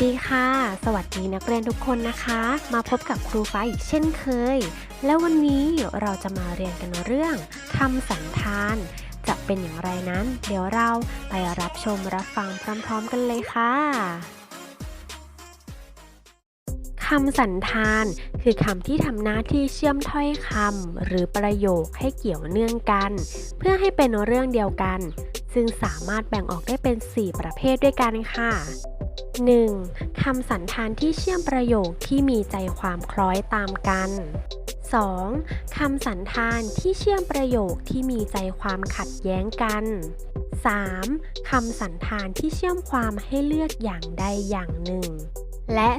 วัสดีค่ะ สวัสดีนักเรียนทุกคนนะคะ มาพบกับครูฟ้าอีกเช่นเคย แล้ววันนี้เราจะมาเรียนกันเรื่องคำสันธาน จะเป็นอย่างไรนั้น เดี๋ยวเราไปรับชมรับฟังพร้อมๆกันเลยค่ะคำสันธานคือคำที่ทำหน้าที่เชื่อมถ้อยคำหรือประโยคให้เกี่ยวเนื่องกัน เพื่อให้เป็นเรื่องเดียวกัน ซึ่งสามารถแบ่งออกได้เป็น 4 ประเภทด้วยกันค่ะ 1. คำสันธานที่เชื่อมประโยคที่มีใจความคล้อยตามกัน 2. คำสันธานที่เชื่อมประโยคที่มีใจความขัดแย้งกัน 3. คำสันธานที่เชื่อมความให้เลือกอย่างใดอย่างหนึ่ง และ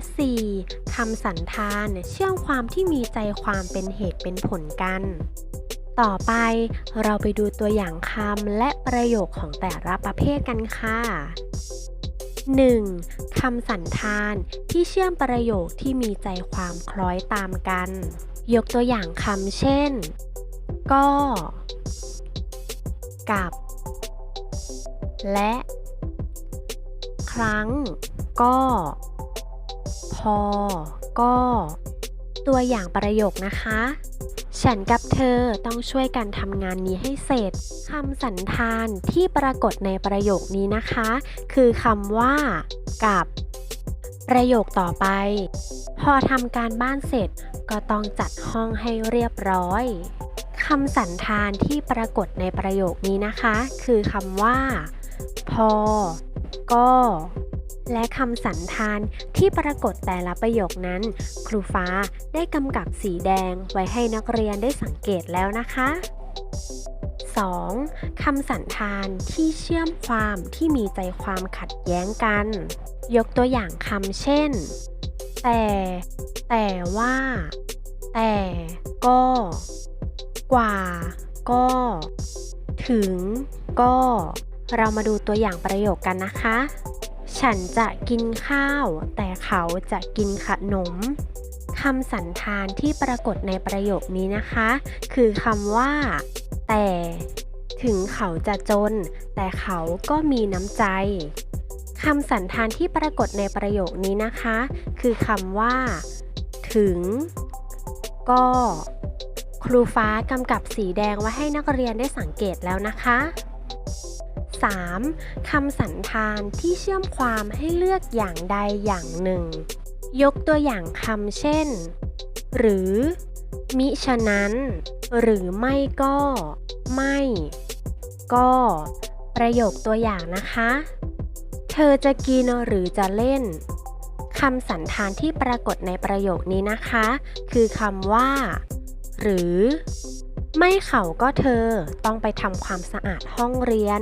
4. คำสันธานเชื่อมความที่มีใจความเป็นเหตุเป็นผลกัน ต่อไปเราไปดูตัวอย่างคำและประโยคของแต่ละประเภทกันค่ะ 1. คำสันธานที่เชื่อมประโยคที่มีใจความคล้อยตามกัน ยกตัวอย่างคำเช่น ก็ กับ และ ครั้ง ก็ พอ ก็ ตัวอย่างประโยคนะคะ ฉันกับเธอต้องช่วยกันทำงานนี้ให้เสร็จคำสันธานที่ปรากฏในประโยคนี้นะคะ คือคำว่า กับ ประโยคต่อไป พอทำการบ้านเสร็จก็ต้องจัดห้องให้เรียบร้อยคำสันธานที่ปรากฏในประโยคนี้นะคะ คือคำว่า พอ ก็ และคำสันธานที่ปรากฏแต่ละประโยคนั้น ครูฟ้าได้กำกับสีแดงไว้ให้นักเรียนได้สังเกตแล้วนะคะ 2. คำสันธานที่เชื่อมความที่มีใจความขัดแย้งกัน ยกตัวอย่างคำเช่น แต่ แต่ว่า แต่ก็ กว่า ก็ ถึง ก็ เรามาดูตัวอย่างประโยคกันนะคะ ฉันจะกินข้าว แต่เขาจะกินขนมคำสันธานที่ปรากฏในประโยคนี้นะคะ คือคำว่า แต่ ถึงเขาจะจน แต่เขาก็มีน้ำใจคำสันธานที่ปรากฏในประโยคนี้นะคะ คือคำว่า ถึง ก็ ครูฟ้ากำกับสีแดงไว้ให้นักเรียนได้สังเกตแล้วนะคะ 3. คำสันธานที่เชื่อมความให้เลือกอย่างใดอย่างหนึ่ง ยกตัวอย่างคำเช่น หรือ มิฉะนั้น หรือไม่ก็ ไม่ ก็ ประโยคตัวอย่างนะคะ เธอจะกินหรือจะเล่นคำสันธานที่ปรากฏในประโยคนี้นะคะ คือคำว่า หรือ ไม่เขาก็เธอต้องไปทำความสะอาดห้องเรียน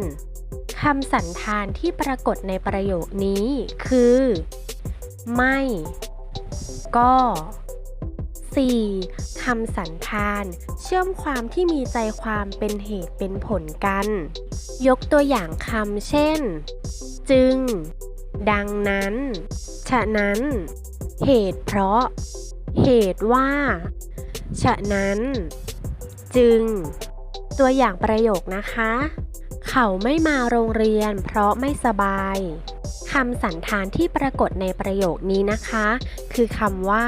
คำสันธานที่ปรากฏในประโยคนี้คือ ไม่ ก็ 4. คำสันธาน เชื่อมความที่มีใจความเป็นเหตุเป็นผลกัน ยกตัวอย่างคำเช่น จึง ดังนั้น ฉะนั้น เหตุเพราะ เหตุว่า ฉะนั้น จึง ตัวอย่างประโยคนะคะ เขาไม่มาโรงเรียน เพราะไม่สบายคำสันธานที่ปรากฏในประโยคนี้นะคะ คือคำว่า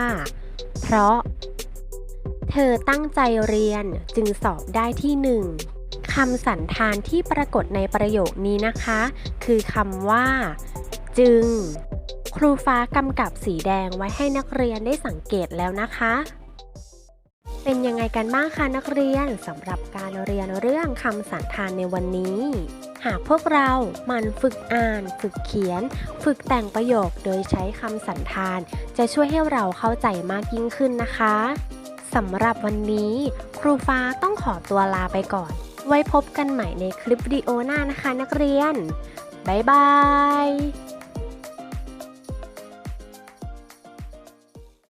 เพราะ เธอตั้งใจเรียนจึงสอบได้ที่หนึ่งคำสันธานที่ปรากฏในประโยคนี้นะคะ คือคำว่า จึง ครูฟ้ากำกับสีแดงไว้ให้นักเรียนได้สังเกตแล้วนะคะ เป็นยังไงกันบ้างคะนักเรียนสำหรับการเรียนเรื่องคำสันธานในวันนี้ หากพวกเรามันฝึกอ่าน ฝึกเขียน ฝึกแต่งประโยคโดยใช้คำสันธาน จะช่วยให้เราเข้าใจมากยิ่งขึ้นนะคะสำหรับวันนี้ ครูฟ้าต้องขอตัวลาไปก่อน ไว้พบกันใหม่ในคลิปวิดีโอหน้านะคะนักเรียน บ๊ายบาย